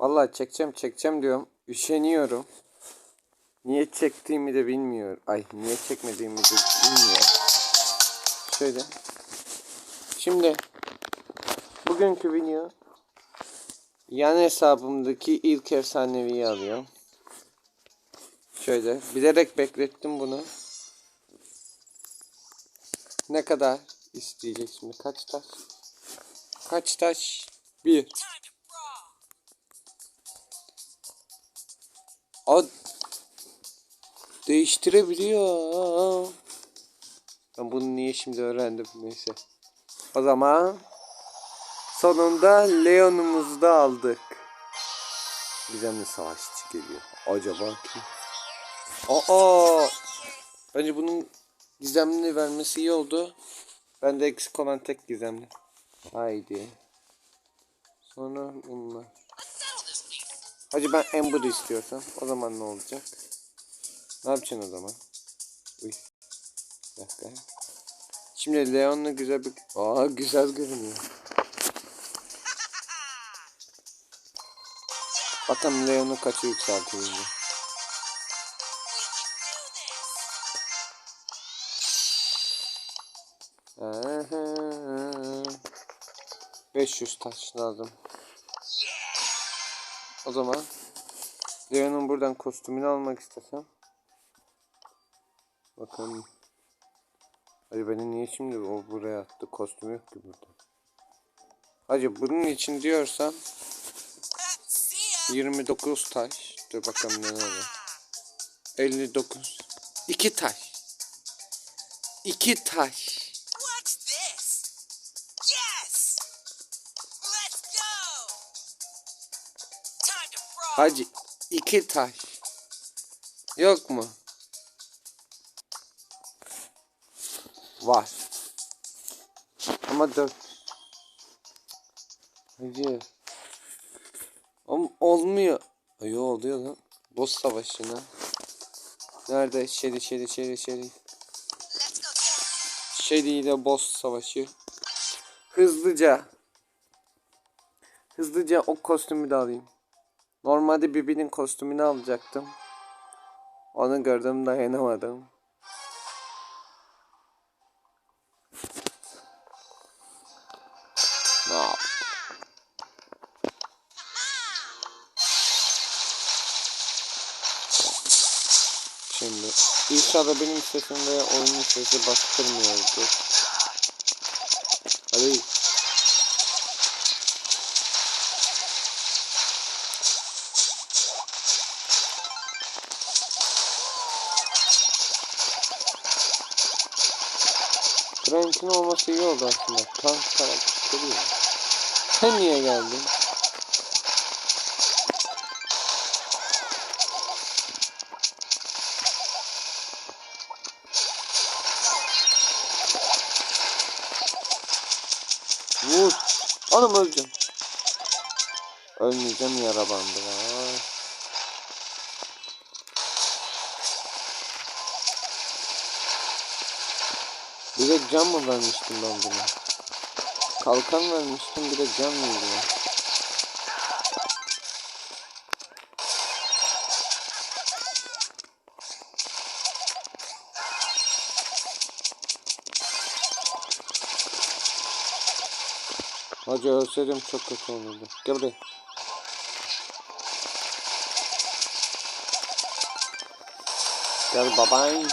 Vallahi çekeceğim çekeceğim diyorum. Üşeniyorum. Niye çektiğimi de bilmiyorum. Ay niye çekmediğimi de bilmiyorum. Şöyle. Şimdi bugünkü video yan hesabımdaki ilk efsaneviyi alıyorum. Şöyle bilerek beklettim bunu. Ne kadar isteyecek şimdi? Kaç taş? Kaç taş? Bir. O değiştirebiliyor. Ben bunu niye şimdi öğrendim neyse. O zaman sonunda Leon'umuzu da aldık. Gizemli savaşçı geliyor. Acaba kim? Aa! Bence bunun gizemli vermesi iyi oldu. Bende eksik olan tek gizemli. Haydi. Sonra bunlar. Hacı ben Amber istiyorsam o zaman ne olacak? Ne yapacaksın o zaman? Uy. Bir dakika. Şimdi Leon'la güzel bir... Aa güzel görünüyor. Bakalım Leon'u kaça yükselteyim. 500 taş lazım. O zaman Leon'un buradan kostümünü almak istesem. Bakalım. Hacı beni niye şimdi o buraya attı? Kostüm yok ki burada. Hacı bunun için diyorsan 29 taş. Dur bakalım ne var. 59. 2 taş. 2 taş. Hacı 2 taş. Yok mu? Var. Ama 4. Hacı. Ol- olmuyor. Ay oluyor lan. Boss savaşına. Nerede? Şeri şeri şeri şeri. Shelly ile boss savaşı. Hızlıca. Hızlıca o kostümü de alayım. Normalde Bibi'nin kostümünü alacaktım. Onu gördüm dayanamadım. Yap? Şimdi inşallah benim sesim ve oyunun sesi bastırmıyordur. Hadi. İyi oldu aslında. Tank karakteri ya. Sen niye geldin? Vur. Oğlum öleceğim. Ölmeyeceğim yara bandı var. De can mı vermiştim ben buna? Kalkan vermiştim de can mıydı ya? Hacı ölseydim çok kötü olurdu. Gel buraya. Gel babayım.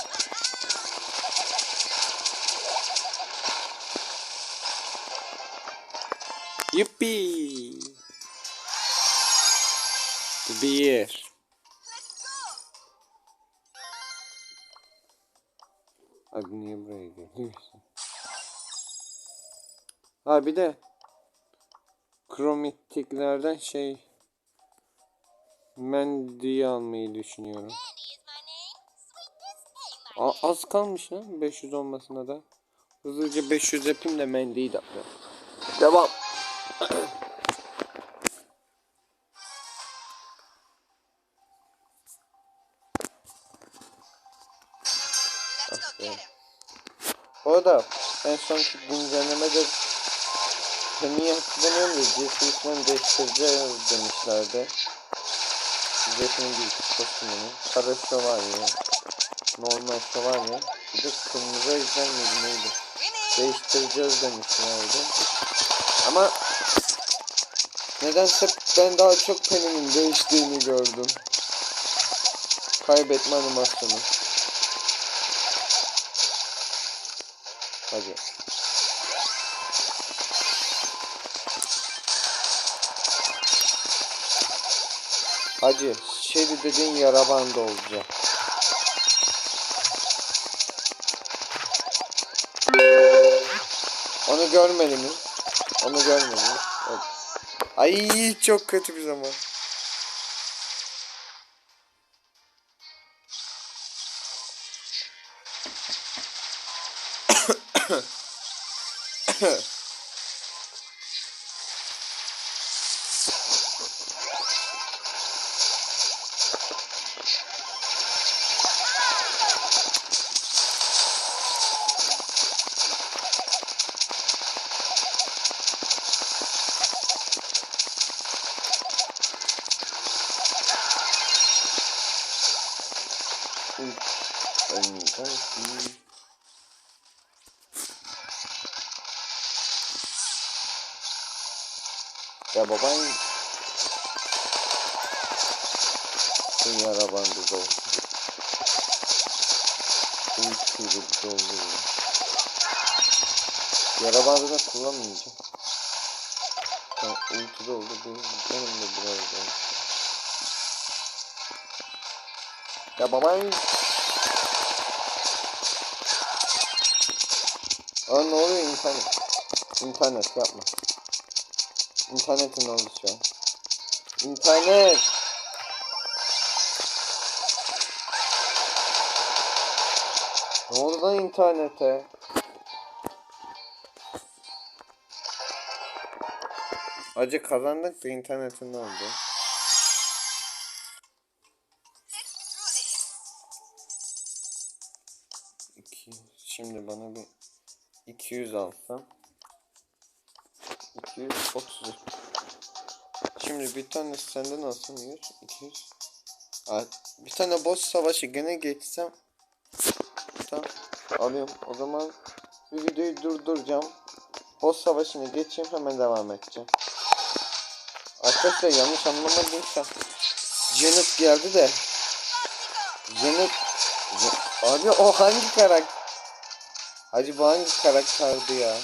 Yuppi. Bir. Abi niye buraya geliyorsun? Ha bir de kromatiklerden şey Mendy'yi almayı düşünüyorum. A- az kalmış lan 500 olmasına da. Hızlıca 500 yapayım da Mendy'yi de. Devam. Bu arada en son güncellemede Penny'yi hatırlamıyorum da Jesse ismini değiştireceğiz demişlerdi. Jesse'nin bir kostümünü. Kara şövalye. Normal şövalye. Bir de kırmızı ejder miydi neydi? Değiştireceğiz demişlerdi. Ama nedense ben daha çok Penny'nin değiştiğini gördüm. Kaybetme animasyonu. Hadi. Hacı, şeydi dediğin yara bandı olacak. Onu görmedi mi? Görmedi mi? Evet. Ay çok kötü bir zaman. Önden Ya baban Tüm yara bandı da olsun. Tüm tüylü bir doldu ya. Yara bandı da kullanmayacağım. Ha, ulti doldu. Benim da biraz daha. Ya baban Aa ne oluyor internet? İnternet yapma. İnternetin oldu şu. İnternet. Ne oldu lan internete? Acı kazandık da internetin ne oldu? İki. Şimdi bana bir 200 alsam 230 Şimdi bir tane senden alsam 100 200 Aa, Bir tane boss savaşı gene geçsem Tamam alıyorum. O zaman bir videoyu durduracağım. Boss savaşını geçeyim hemen devam edeceğim. Arkadaşlar yanlış anlamadıysa Janet geldi de. Janet Ja- Abi o hangi karakter Hacı bu hangi karakterdi ya?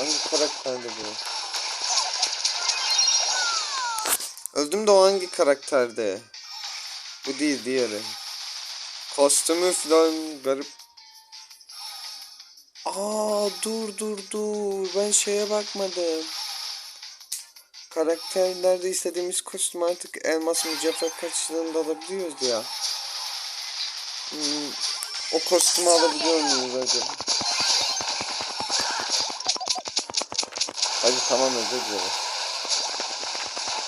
Hangi karakterdi bu? Öldüm de o hangi karakterdi? Bu değil diğeri. Kostümü falan garip. Aa dur dur dur ben şeye bakmadım. Karakterlerde istediğimiz kostüm artık elmas mücevher karşılığında alabiliyoruz ya. Hmm, o kostümü alabiliyor muyuz acaba? Tamam özür dilerim.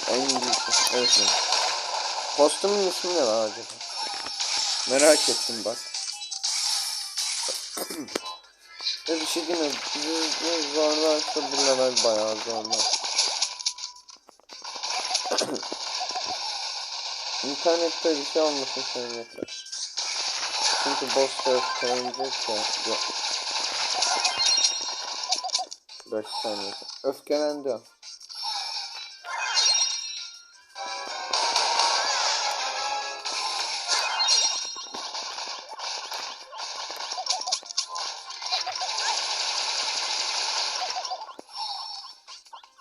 En iyisi. Evet. Kostümün ismi ne lan acaba? Merak ettim bak. Ve bir şey değil mi? Bizi zorlarsa bu level bayağı zorlar. İnternette bir şey olmasın sen yeter. Çünkü boss öfkelenecek ya. Yok. 5 saniye. Öfkelendi.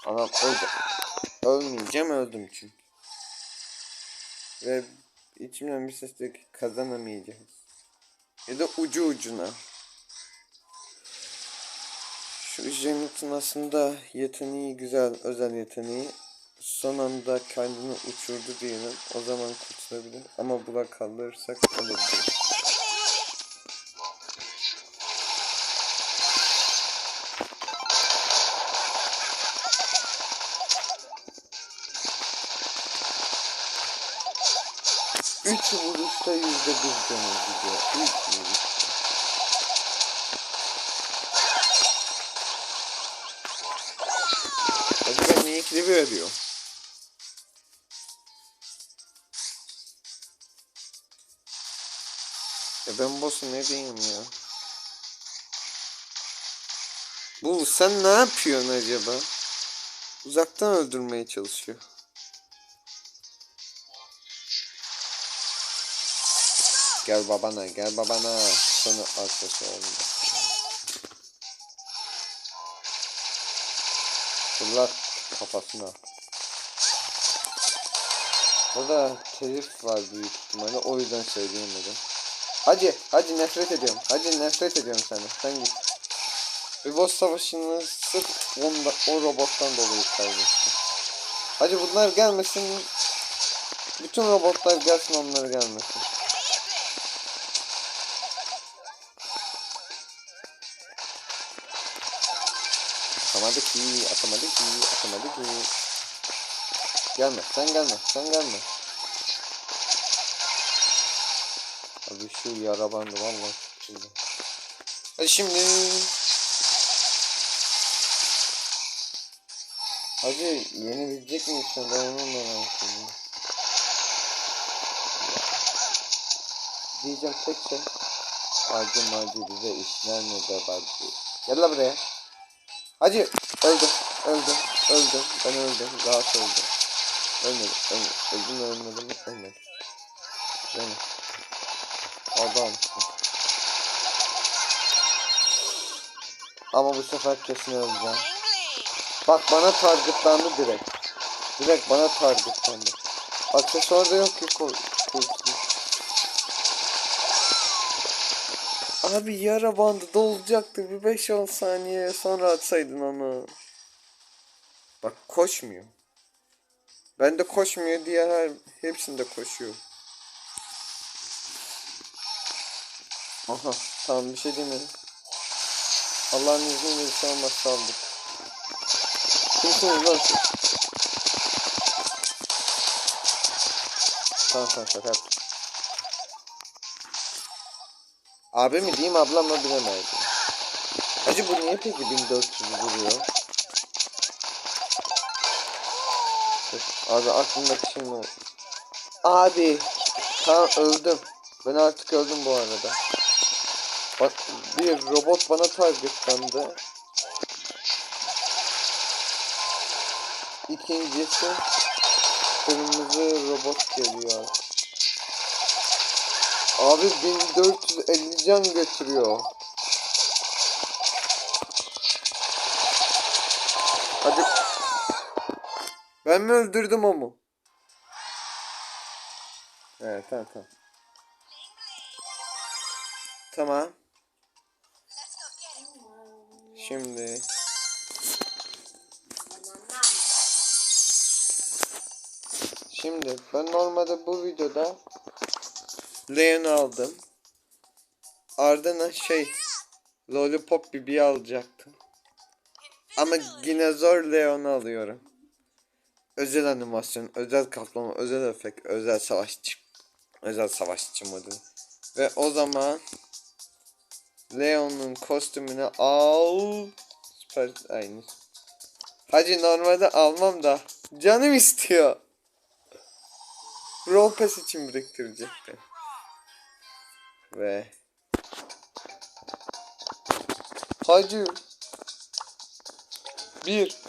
Anam öldü. Ölmeyeceğim öldüm çünkü. Ve içimden bir ses diyor ki kazanamayacağız. Ya da ucu ucuna. Janet'ın aslında yeteneği güzel, özel yeteneği. Son anda kendini uçurdu diyelim. O zaman kurtulabilir. Ama bula kaldırırsak olabilir. Üç vuruşta yüzde bir canı. Üç vuruşta. Renkli veriyor. Ya ben boss'u ne diyeyim ya? Bu sen ne yapıyorsun acaba? Uzaktan öldürmeye çalışıyor. Gel babana, gel babana. Sonu arkası oldu. Fırlat kafasına. Burada telif var büyük ihtimalle o yüzden söyleyemedim. Hacı, hacı nefret ediyorum. Hacı nefret ediyorum seni. Sen git. Bir boss savaşını sırf onda, o robottan dolayı kaybettim. Hacı bunlar gelmesin. Bütün robotlar gelsin onlar gelmesin. Atamadı ki, atamadı ki, atamadı ki. Gelme, sen gelme, sen gelme. Abi şu yara bandı vallahi. Hadi şimdi. Hadi yenebilecek miyiz sen? Ben onu merak ediyorum. Diyeceğim tek şey. Hacı macı bize işler mi be bacı? Gel la buraya. Hacı öldüm, öldüm, öldüm, ben öldüm, rahat öldüm. Ölmedim, ölmedim, öldüm ölmedim? Ölmedim. Yani. Adamsın. Ama bu sefer kesin öleceğim. Bak bana targetlandı direkt. Direkt bana targetlandı. Aksesuar da yok ki kul- Abi yara bandı dolacaktı bir 5-10 saniye sonra atsaydın onu. Bak koşmuyor. Ben de koşmuyor diye her hepsinde koşuyor. Aha tamam bir şey demedim. Allah'ın izniyle şey olmaz saldık. Kimsiniz lan? Tamam tamam şaka Abi mi diyeyim ablam mı bilemedim. Hacı bu niye peki 1400 vuruyor? Abi aklımdaki şimdi o. Abi tamam öldüm. Ben artık öldüm bu arada. Bak bir robot bana targetlandı. İkincisi kırmızı robot geliyor. Abi 1450 can götürüyor. Hadi. Ben mi öldürdüm o mu? Evet tamam tamam. Tamam. Şimdi Şimdi ben normalde bu videoda Leon aldım. Ardından şey Lollipop Bibi alacaktım. Ama yine zor Leon'u alıyorum. Özel animasyon, özel kaplama, özel efekt, özel savaşçı. Özel savaşçı modu. Ve o zaman Leon'un kostümünü al. Süper aynı. Hacı normalde almam da canım istiyor. Brawl Pass için biriktirecektim. Ve Hacı bir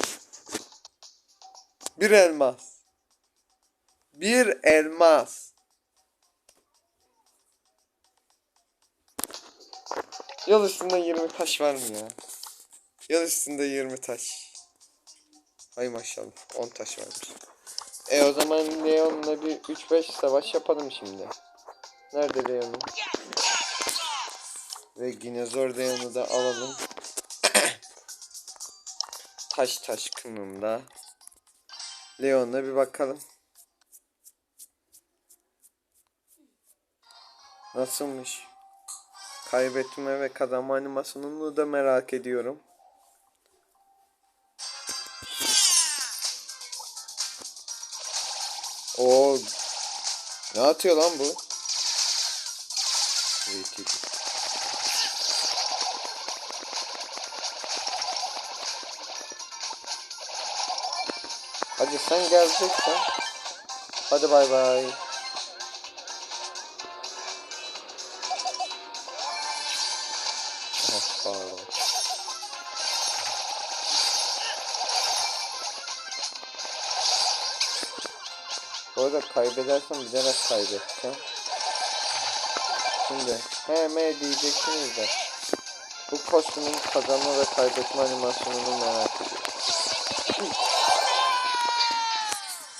bir elmas bir elmas Yol üstünde 20 taş var mı ya? Yol üstünde 20 taş. Hay maşallah 10 taş varmış. E o zaman Leon'la bir 3-5 savaş yapalım şimdi. Nerede Leon'u? Ve dinozor Leon'u da alalım. taş taş kınında. Leon'la bir bakalım. Nasılmış? Kaybetme ve kazanma animasyonunu da merak ediyorum. O ne atıyor lan bu? VTD. Hadi sen geleceksen. Hadi bay bay. Aha, pardon. Bu arada kaybedersem bilerek kaybedeceğim. Şimdi hem diyeceksiniz de bu kostümün kazanma ve kaybetme animasyonunu merak ediyorum.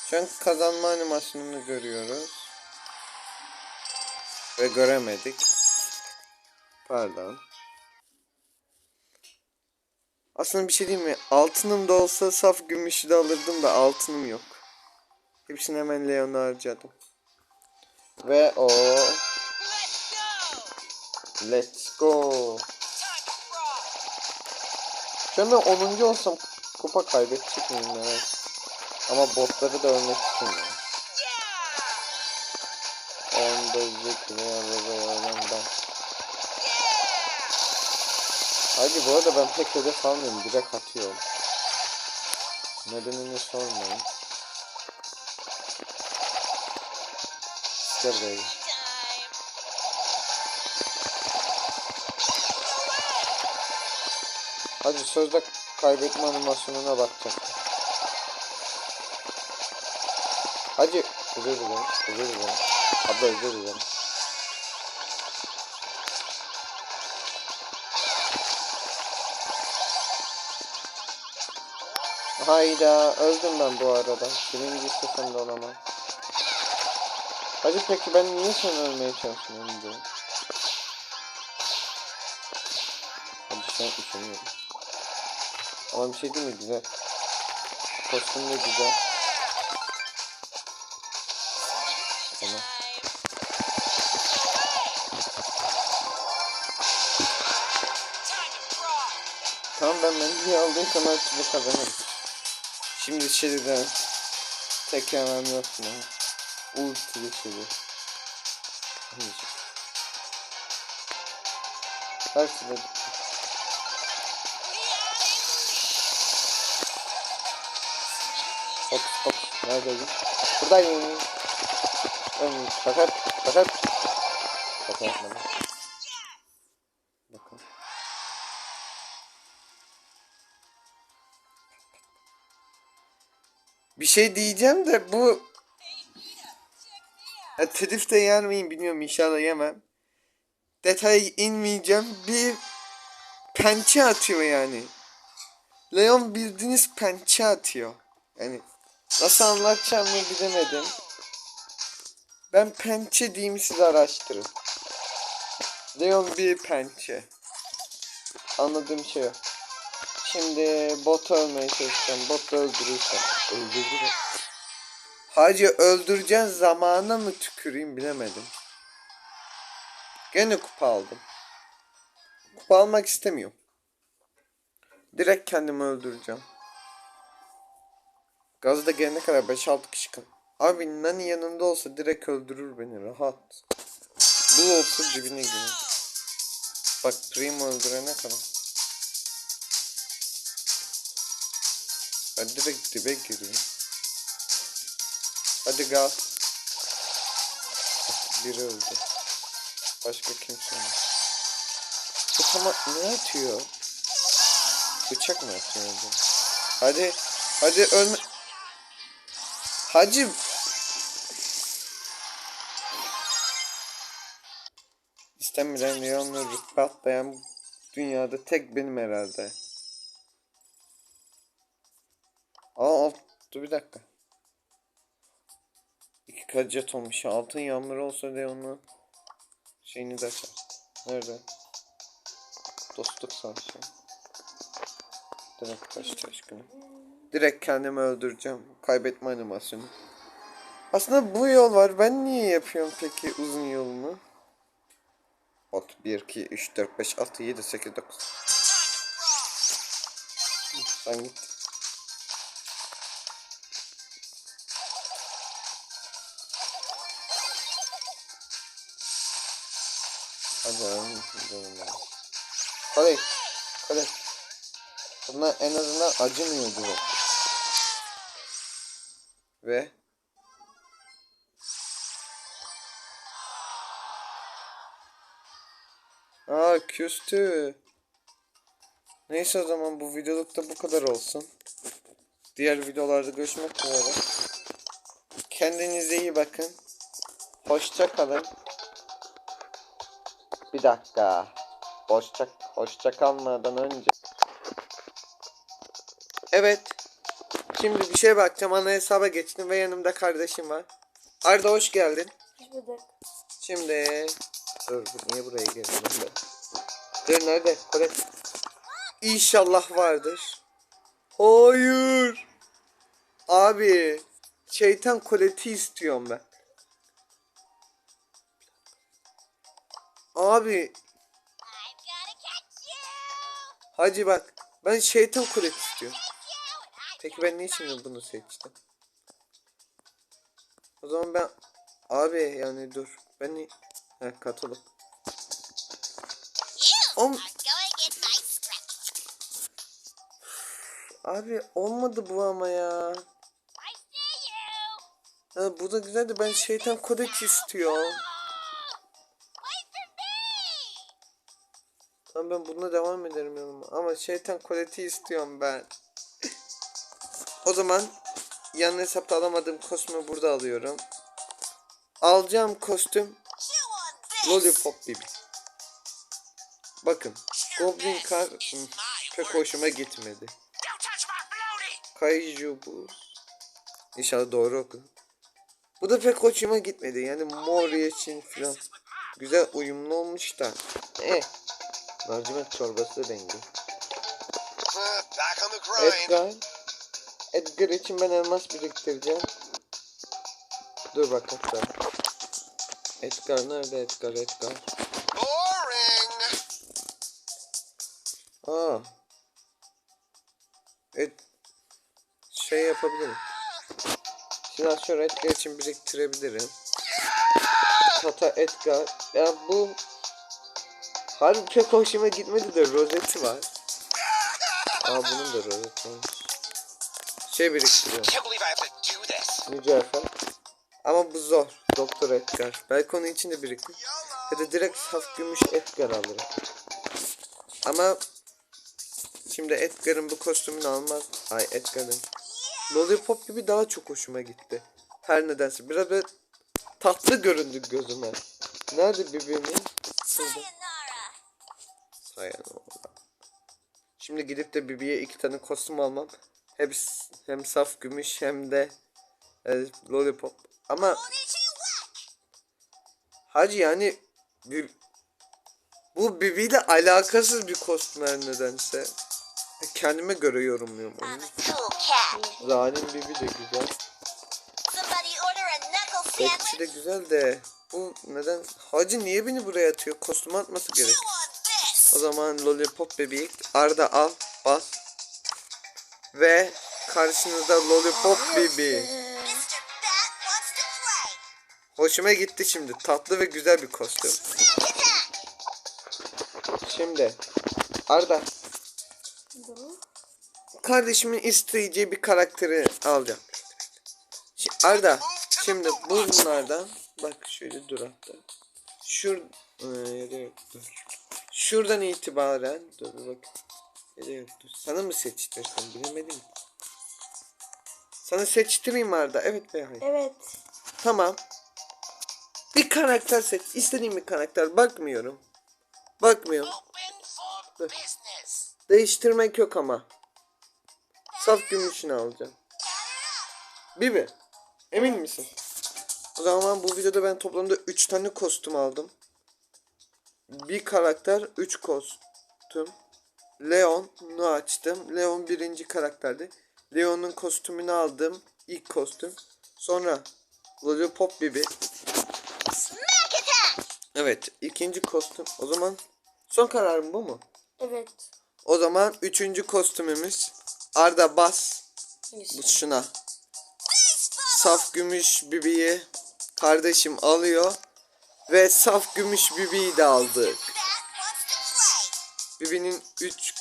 Şu an kazanma animasyonunu görüyoruz. Ve göremedik. Pardon. Aslında bir şey diyeyim mi? Altınım da olsa saf gümüşü de alırdım da altınım yok. Hepsini hemen Leon'a harcadım. Ve o Let's go. Şu an ben 10. olsam kupa kaybedecek miyim merak. Ama botları da ölmek istemiyorum. Yeah. Onda veya baba olan ben. Hadi bu arada ben pek hedef almıyorum. Direkt atıyorum. Nedenini sormayın. Gel buraya. Hadi sözde kaybetme animasyonuna bakacak. Hadi. Özür dilerim. Özür dilerim. Abla özür dilerim. Hayda öldüm ben bu arada. Birinci istesem olamam. Hadi peki ben niye sen ölmeye çalışıyorum diye. Hadi sen üşeniyorum. Ama bir şey değil mi güzel. Kostüm de güzel. Tamam. Tamam ben mendili aldıysam her türlü kazanırım. Şimdi şeyden tek hemen yok mu? Ultili. Neyse. Her türlü Hop hop. Neredeydin? Buradayım. Ön, bakar, bakar. Bakar yapmadım. Bakın. Bir şey diyeceğim de bu ya, telif de yer miyim bilmiyorum inşallah yemem. Detaya inmeyeceğim. Bir pençe atıyor yani. Leon bildiğiniz pençe atıyor. Yani nasıl anlatacağımı bilemedim. Ben pençe diyeyim siz araştırın. Leon bir pençe. Anladığım şey o. Şimdi bot ölmeye çalışacağım. Bot öldürürsem. Öldürdü mü? Hacı öldüreceğin zamana mı tüküreyim bilemedim. Gene kupa aldım. Kupa almak istemiyorum. Direkt kendimi öldüreceğim. Gazda gelene kadar 5-6 kişi kal. Abi Nani yanında olsa direkt öldürür beni rahat. Bu olsa dibine girer. Bak Primo öldürene kadar. Ben direkt dibe giriyorum. Hadi gaz. Biri öldü. Başka kimse yok. Bu tamam ne atıyor? Bıçak mı atıyor? Hadi. Hadi ölme. Hacı. İstemilen Leon'la rütbe atlayan dünyada tek benim herhalde. Aa alt, dur bir dakika. İki kacat olmuş. Altın yağmur olsa Leon'la şeyini de açar. Nerede? Dostluk savaşı. Direkt taş günü. Direkt kendimi öldüreceğim. Kaybetme animasyonu. Aslında bu yol var. Ben niye yapıyorum peki uzun yolunu? Ot 1, 2, 3, 4, 5, 6, 7, 8, 9. Sen git. Hadi. Kale, kale. Bunlar en azından acımıyor gibi. Ve Aa küstü. Neyse o zaman bu videoluk da bu kadar olsun. Diğer videolarda görüşmek üzere. Kendinize iyi bakın. Hoşça kalın. Bir dakika. Hoşça, hoşça kalmadan önce. Evet. Şimdi bir şeye bakacağım. Ana hesaba geçtim ve yanımda kardeşim var. Arda hoş geldin. Şimdi dur niye buraya geldim ben? Dur nerede? Kore. İnşallah vardır. Hayır. Abi şeytan koleti istiyorum ben. Abi Hacı bak ben şeytan koleti istiyorum. Peki ben niçin bunu seçtim? O zaman ben abi yani dur ben ni- He katılıp. Om abi olmadı bu ama ya. Ha, bu da güzel de ben şeytan kodet istiyorum. Tamam ben bununla devam ederim yoluma. Ama şeytan koleti istiyorum ben. O zaman yan hesapta alamadığım kostümü burada alıyorum. Alacağım kostüm Lollipop Bibi. Bakın Goblin Car hmm, pek hoşuma gitmedi. Kaiju bu. İnşallah doğru okudum. Bu da pek hoşuma gitmedi. Yani mor için falan. Güzel uyumlu olmuş da. Eh. Mercimek çorbası rengi. Edgar. Edgar için ben elmas biriktireceğim. Dur bak hatta. Edgar nerede Edgar Edgar? Boring. Aa. Et şey yapabilirim. Silahşör Edgar için biriktirebilirim. Tata Edgar. Ya bu Harbi pek hoşuma gitmedi de rozeti var. Aa bunun da rozeti var. Şey this. Mücevher. Ama bu zor. Doktor Edgar. Belki onun için de biriktir. Ya da direkt saf gümüş Edgar alırım. Ama şimdi Edgar'ın bu kostümünü almaz. Ay Edgar'ın. Lollipop gibi daha çok hoşuma gitti. Her nedense. Biraz böyle tatlı göründü gözüme. Nerede birbirinin? Şurada. Sayonara. Şimdi gidip de Bibi'ye iki tane kostüm almam. Hem, hem saf gümüş hem de e, lollipop. Ama Hacı yani bir, bu Bibi ile alakasız bir kostüm nedense. Kendime göre yorumluyorum onu. Zalim Bibi de güzel. Bekçi de güzel de bu neden? Hacı niye beni buraya atıyor? Kostüm atması gerek. O zaman Lollipop bebek Arda al bas. Ve karşınızda Lollipop Bibi. Hoşuma gitti şimdi. Tatlı ve güzel bir kostüm. Şimdi Arda kardeşimin isteyeceği bir karakteri alacağım. Arda şimdi bunlardan bak şöyle dur hatta. Şur Ee, dur. Şuradan itibaren dur bir bak. Yere yok, dur. Sana mı seçtirsem bilemedim. Sana seçtireyim Arda. Evet veya hayır. Evet. Tamam. Bir karakter seç. İstediğim bir karakter. Bakmıyorum. Bakmıyorum. Dur. Değiştirmek yok ama. Saf gümüşünü alacağım. Bibi. Emin misin? O zaman bu videoda ben toplamda 3 tane kostüm aldım. Bir karakter 3 kostüm. Leon'u açtım. Leon birinci karakterdi. Leon'un kostümünü aldım. İlk kostüm. Sonra Lollipop Bibi. Evet ikinci kostüm. O zaman son kararım bu mu? Evet. O zaman üçüncü kostümümüz Arda Bas. Bu şuna. Saf gümüş bibiyi kardeşim alıyor. Ve saf gümüş bibiyi de aldık. Bibi'nin 3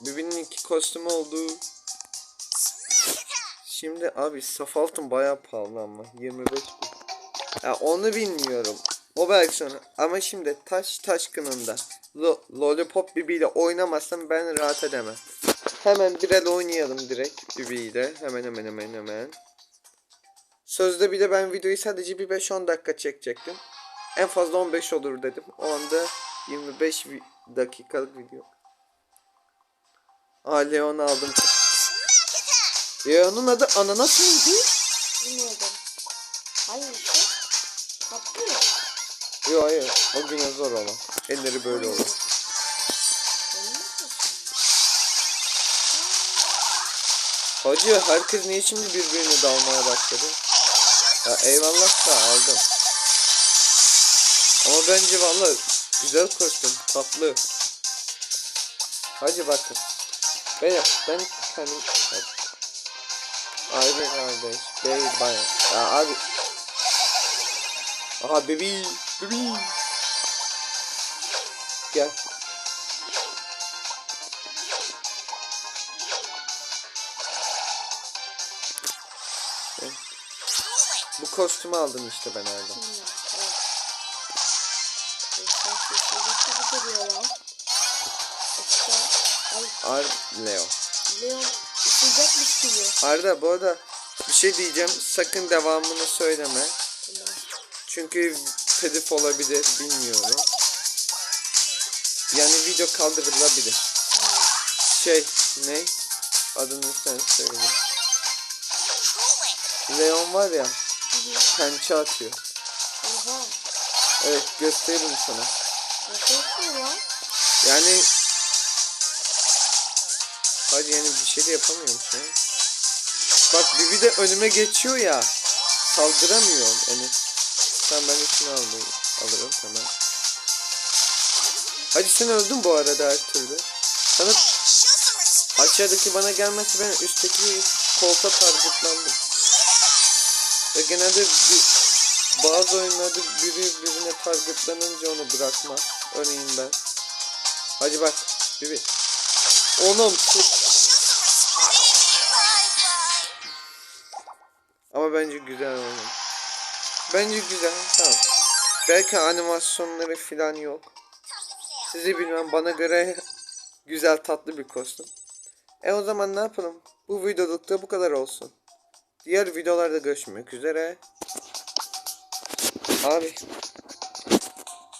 Bibi'nin iki kostümü oldu. Şimdi abi saf altın bayağı pahalı ama 25 bin. Ya onu bilmiyorum. O belki sonra. Ama şimdi taş taşkınında Lo Lollipop Bibi ile oynamazsam ben rahat edemem. Hemen bir el oynayalım direkt Bibi ile. Hemen hemen hemen hemen. Sözde bir de ben videoyu sadece bir 5-10 dakika çekecektim. En fazla 15 olur dedim. O anda 25 vi- dakikalık video. Aa Leon aldım. Leon'un adı ananas mıydı? Bilmiyordum. Hangisi? Tatlı mı? Yok hayır. O dinozor olan. Elleri böyle mi Hacı herkes niye şimdi birbirini dalmaya başladı? Ya eyvallah da aldım. Ama bence valla güzel kostüm. Tatlı. Hacı bakın. Benim ben kendim... Abi kardeş. Bey bayağı. Ya abi. Aha bebi. Bebi. Gel. Bu kostümü aldım işte ben Arda. Ar Leo. Leon sıcakmış gibi. Arda bu arada bir şey diyeceğim. Sakın devamını söyleme. Tamam. Çünkü telif olabilir bilmiyorum. Yani video kaldırılabilir. Şey ne? Adını sen söyle. Leon var ya pençe atıyor. Evet gösteririm sana. Nasıl? Yani yani bir şey de yapamıyorum şu an. Bak bir de önüme geçiyor ya. Saldıramıyorum yani. Tamam ben üstüne aldım, alırım tamam. Hadi sen öldün bu arada her türlü. Sana aşağıdaki bana gelmesi ben üstteki kolta targetlandım. Ve genelde bir, bazı oyunlarda biri birine targetlanınca onu bırakmaz. Örneğin ben. Hadi bak. Bibi. Onum. Show bence güzel oyun. Bence güzel. Tamam. Belki animasyonları falan yok. Sizi bilmem bana göre güzel tatlı bir kostüm. E o zaman ne yapalım? Bu videolukta bu kadar olsun. Diğer videolarda görüşmek üzere. Abi.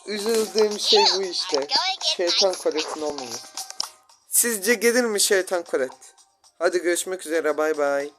Üzüldüğüm şey bu işte. Şeytan koletin olmaması. Sizce gelir mi şeytan kolet? Hadi görüşmek üzere bay bay.